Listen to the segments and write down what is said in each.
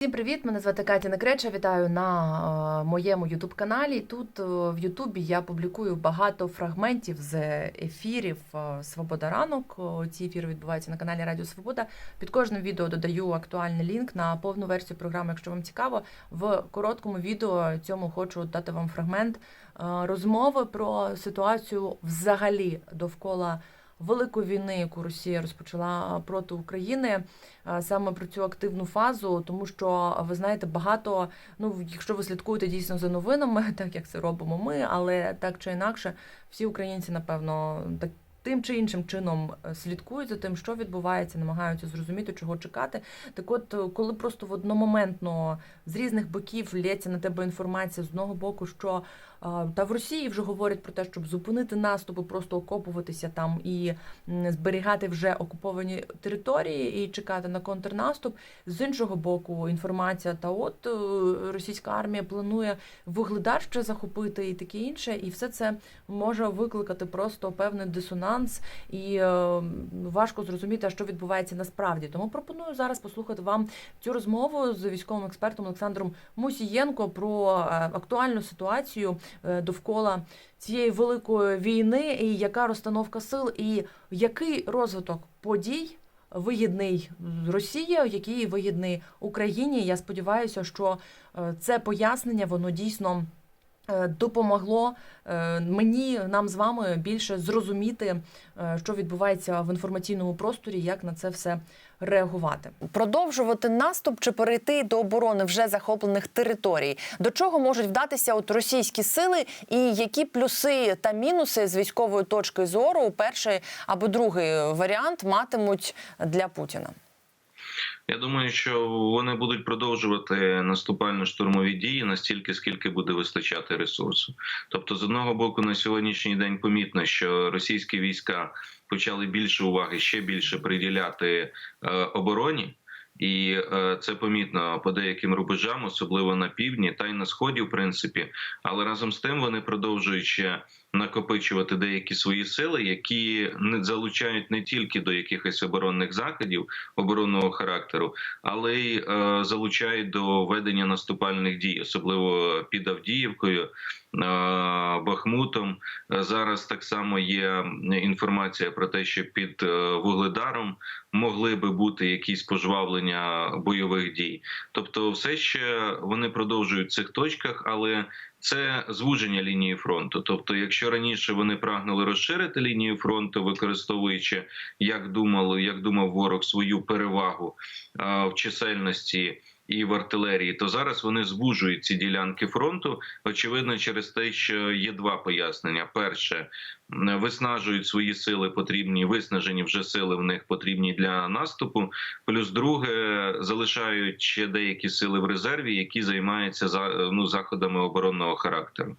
Всім привіт! Мене звати Катя Некреча. Вітаю на е, моєму Ютуб каналі. Тут е, в Ютубі я публікую багато фрагментів з ефірів е, Свобода ранок. Ці ефіри відбуваються на каналі Радіо Свобода. Під кожним відео додаю актуальний лінк на повну версію програми, якщо вам цікаво. В короткому відео цьому хочу дати вам фрагмент розмови про ситуацію взагалі довкола. Великої війни, яку Росія розпочала проти України, саме про цю активну фазу, тому що ви знаєте, багато. Ну, якщо ви слідкуєте дійсно за новинами, так як це робимо ми, але так чи інакше, всі українці, напевно, так. Тим чи іншим чином е, слідкують за тим, що відбувається, намагаються зрозуміти, чого чекати. Так, от, е, коли просто в одномоментно з різних боків лється на тебе інформація з одного боку, що та в Росії вже говорять про те, щоб зупинити наступи, просто окопуватися там і зберігати вже окуповані території і чекати на контрнаступ. З іншого боку, інформація, та от е, російська армія планує вугледар ще захопити і таке інше, і все це може викликати просто певний дисонанс, і е, важко зрозуміти, що відбувається насправді. Тому пропоную зараз послухати вам цю розмову з військовим експертом Олександром Мусієнко про е, актуальну ситуацію довкола цієї великої війни, і яка розстановка сил, і який розвиток подій. Вигідний Росії, який вигідний Україні. Я сподіваюся, що е, це пояснення воно дійсно е, допомогло е, мені, нам з вами більше зрозуміти, е, що відбувається в інформаційному просторі, як на це все реагувати. Продовжувати наступ чи перейти до оборони вже захоплених територій. До чого можуть вдатися от російські сили, і які плюси та мінуси з військової точки зору перший або другий варіант матимуть для Путіна? Я думаю, що вони будуть продовжувати наступально-штурмові дії настільки, скільки буде вистачати ресурсу. Тобто, з одного боку, на сьогоднішній день помітно, що російські війська почали більше уваги ще більше приділяти е, обороні. І е, це помітно по деяким рубежам, особливо на півдні та й на сході, в принципі. Але разом з тим вони продовжують ще накопичувати деякі свої сили, які не залучають не тільки до якихось оборонних заходів оборонного характеру, але й е, залучають до ведення наступальних дій, особливо під Авдіївкою. Е, Бахмутом зараз так само є інформація про те, що під е, вугледаром могли би бути якісь пожвавлення бойових дій. Тобто, все ще вони продовжують в цих точках, але це звуження лінії фронту. Тобто, якщо раніше вони прагнули розширити лінію фронту, використовуючи, як думали, як думав ворог, свою перевагу е, в чисельності. І в артилерії, то зараз вони звужують ці ділянки фронту. Очевидно, через те, що є два пояснення: перше виснажують свої сили, потрібні виснажені вже сили в них потрібні для наступу. Плюс друге залишають ще деякі сили в резерві, які займаються за ну заходами оборонного характеру.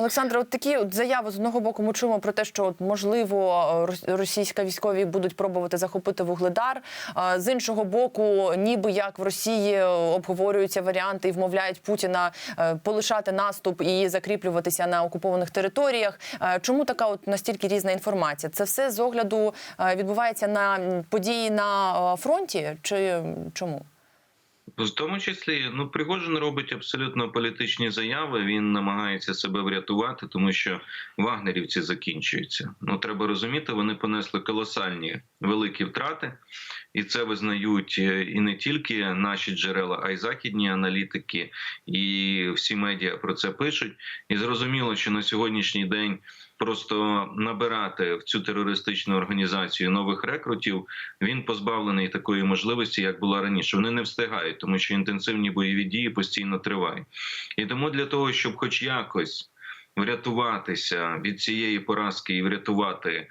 Олександре, от такі от заяви з одного боку ми чуємо про те, що от, можливо російська військові будуть пробувати захопити вугледар. З іншого боку, ніби як в Росії обговорюються варіанти і вмовляють Путіна е, полишати наступ і закріплюватися на окупованих територіях. Е, Чому така от настільки різна інформація? Це все з огляду е, відбувається на події на е, фронті, чи чому? В тому числі, ну Пригожин робить абсолютно політичні заяви. Він намагається себе врятувати, тому що вагнерівці закінчуються. Ну треба розуміти, вони понесли колосальні великі втрати, і це визнають е, і не тільки наші джерела, а й західні аналітики, і всі медіа про це пишуть. І зрозуміло, що на сьогоднішній день. Просто набирати в цю терористичну організацію нових рекрутів він позбавлений такої можливості, як була раніше. Вони не встигають, тому що інтенсивні бойові дії постійно тривають. І тому для того, щоб, хоч якось, врятуватися від цієї поразки і врятувати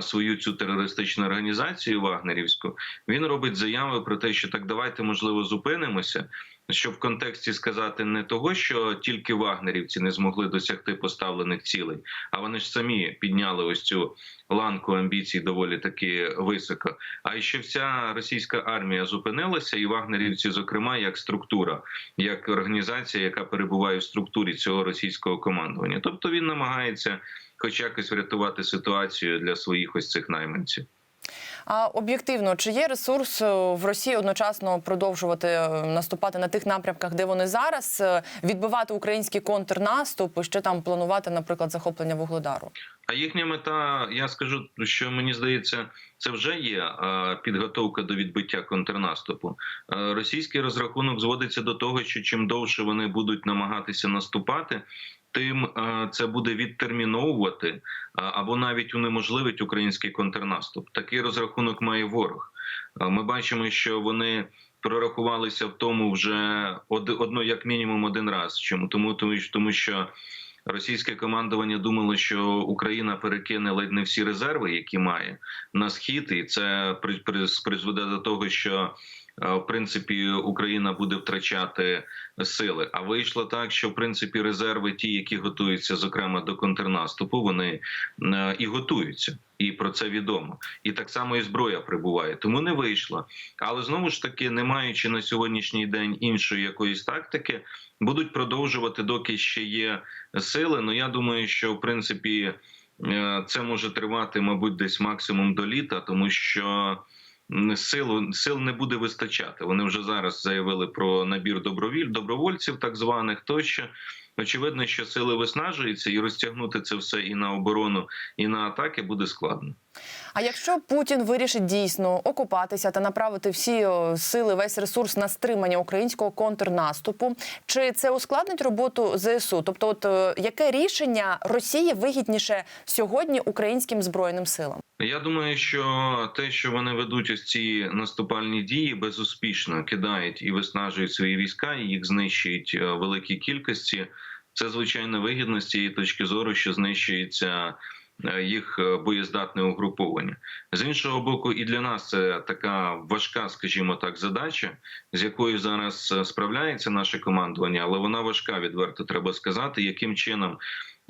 свою цю терористичну організацію Вагнерівську, він робить заяви про те, що так давайте можливо зупинимося. Щоб в контексті сказати не того, що тільки вагнерівці не змогли досягти поставлених цілей, а вони ж самі підняли ось цю ланку амбіцій доволі таки високо. А й що вся російська армія зупинилася, і вагнерівці, зокрема, як структура, як організація, яка перебуває в структурі цього російського командування. Тобто він намагається, хоч якось врятувати ситуацію для своїх ось цих найманців. А об'єктивно, чи є ресурс е, в Росії одночасно продовжувати е, наступати на тих напрямках, де вони зараз, е, відбивати український контрнаступ і ще там планувати, наприклад, захоплення вугледару? А їхня мета, я скажу, що мені здається, це вже є підготовка до відбиття контрнаступу. Російський розрахунок зводиться до того, що чим довше вони будуть намагатися наступати, тим е, це буде відтерміновувати е, або навіть унеможливить український контрнаступ. Такий розрахунок має ворог. Е, Ми бачимо, що вони. Прорахувалися в тому вже од- одно як мінімум один раз. Чому тому, тому, що- російське командування думало, що Україна перекине ледь не всі резерви, які має на схід, і це при- при- призведе до того, що в принципі Україна буде втрачати сили. А вийшло так, що в принципі резерви, ті, які готуються, зокрема до контрнаступу, вони е, і готуються. І про це відомо, і так само і зброя прибуває, тому не вийшло. Але знову ж таки, не маючи на сьогоднішній день іншої якоїсь тактики, будуть продовжувати, доки ще є сили. Ну я думаю, що в принципі е, це може тривати, мабуть, десь максимум до літа, тому що м, сил, сил не буде вистачати. Вони вже зараз заявили про набір добровіль, добровольців, так званих тощо. Очевидно, що сили виснажуються, і розтягнути це все і на оборону, і на атаки буде складно. А якщо Путін вирішить дійсно окупатися та направити всі сили, весь ресурс на стримання українського контрнаступу, чи це ускладнить роботу ЗСУ? Тобто, от е, яке рішення Росії вигідніше сьогодні українським збройним силам? Я думаю, що те, що вони ведуть ось ці наступальні дії, безуспішно кидають і виснажують свої війська, і їх знищують е, в великій кількості. Це звичайно вигідно з цієї точки зору, що знищується е, їх е, боєздатне угруповання. З іншого боку, і для нас це така важка, скажімо так, задача, з якою зараз е, справляється наше командування, але вона важка, відверто треба сказати, яким чином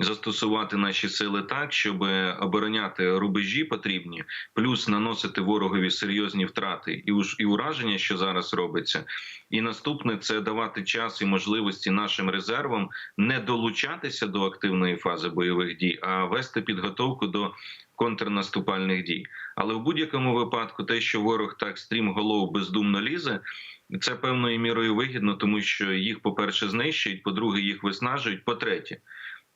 застосувати наші сили так, щоб обороняти рубежі потрібні, плюс наносити ворогові серйозні втрати і уж- і ураження, що зараз робиться. І наступне це давати час і можливості нашим резервам не долучатися до активної фази бойових дій, а вести підготовку до контрнаступальних дій. Але в будь-якому випадку, те, що ворог так стрімголов бездумно лізе. Це певною мірою вигідно, тому що їх, по-перше, знищують, по-друге, їх виснажують. По-третє,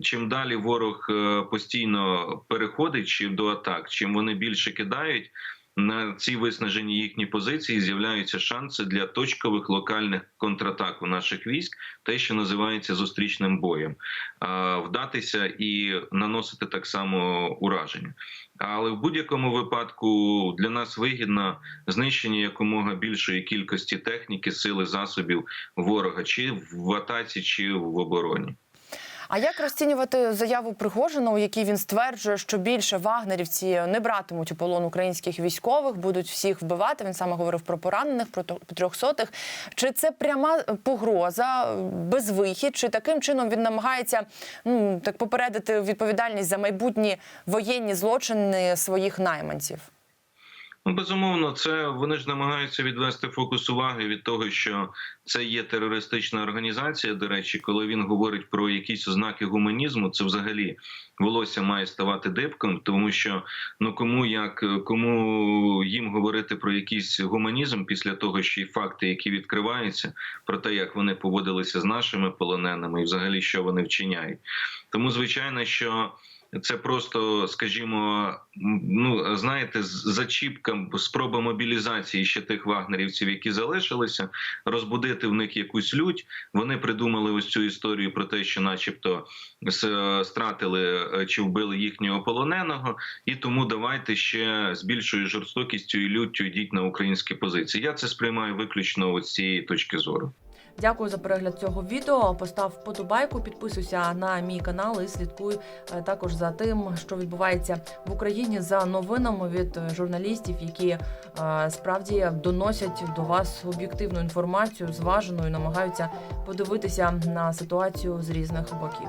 чим далі ворог е, постійно переходить чи до атак, чим вони більше кидають на ці виснажені їхні позиції, з'являються шанси для точкових локальних контратак у наших військ, те, що називається зустрічним боєм, вдатися і наносити так само ураження. Але в будь-якому випадку для нас вигідно знищення якомога більшої кількості техніки, сили, засобів ворога, чи в атаці, чи в обороні. А як розцінювати заяву Пригожина, у якій він стверджує, що більше вагнерівці не братимуть у полон українських військових, будуть всіх вбивати? Він саме говорив про поранених, про трьохсотих. Чи це пряма погроза, безвихід? Чи таким чином він намагається ну так попередити відповідальність за майбутні воєнні злочини своїх найманців? Ну, безумовно, це вони ж намагаються відвести фокус уваги від того, що це є терористична організація. До речі, коли він говорить про якісь ознаки гуманізму, це взагалі волосся має ставати дибком, тому що ну кому як кому їм говорити про якийсь гуманізм після того, що й факти, які відкриваються, про те, як вони поводилися з нашими полоненими, і взагалі що вони вчиняють. Тому звичайно, що. Це просто, скажімо, ну знаєте, зачіпка, спроба мобілізації ще тих вагнерівців, які залишилися, розбудити в них якусь лють. Вони придумали ось цю історію про те, що, начебто, с- стратили е, чи вбили їхнього полоненого, і тому давайте ще з більшою жорстокістю і люттю йдіть на українські позиції. Я це сприймаю виключно з цієї точки зору. Дякую за перегляд цього відео. Постав вподобайку, підписуйся на мій канал і слідкуй е, також за тим, що відбувається в Україні за новинами від журналістів, які е, справді доносять до вас об'єктивну інформацію, зважену і намагаються подивитися на ситуацію з різних боків.